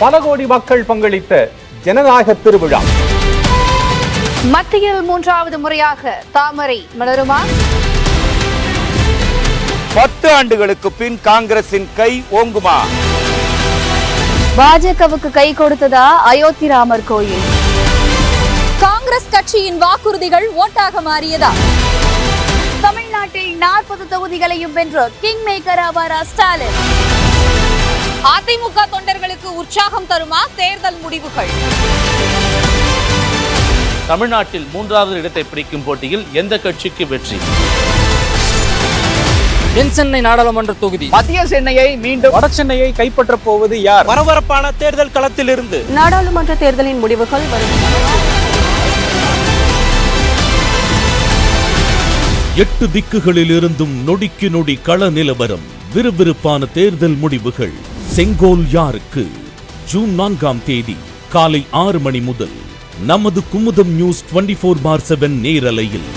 பல கோடி மக்கள் பங்களித்த ஜனநாயக திருவிழா. மத்தியில் மூன்றாவது முறையாக தாமரை மலருமா? பத்து ஆண்டுகளுக்கு பின் காங்கிரசின் கை ஓங்குமா? பாஜகவுக்கு கை கொடுத்ததா அயோத்தி ராமர் கோயில்? காங்கிரஸ் கட்சியின் வாக்குறுதிகள் ஓட்டாக மாறியதா? தமிழ்நாட்டில் நாற்பது தொகுதிகளையும் வென்று கிங் மேக்கர் ஆவாரா ஸ்டாலின்? அதிமுக தொண்டர்களுக்கு உற்சாகம் தருமா தேர்தல் முடிவுகள்? தமிழ்நாட்டில் மூன்றாவது இடத்தை பிடிக்கும் போட்டியில் எந்த கட்சிக்கு வெற்றி? தென் சென்னை நாடாளுமன்ற தொகுதி. மத்திய சென்னையை மீண்டும் வட சென்னையை கைப்பற்றப் போவது யார்? பரபரப்பான தேர்தல் களத்திலிருந்து. நாடாளுமன்ற தேர்தலின் முடிவுகள் வரும். எட்டு திக்குகளிலிருந்தும் நொடிக்கு நொடி கள நிலவரம். விறுவிறுப்பான தேர்தல் முடிவுகள். செங்கோல் யாருக்கு? ஜூன் நான்காம் தேதி காலை ஆறு மணி முதல் நமது Kumudam news twenty four by seven நேரலையில்.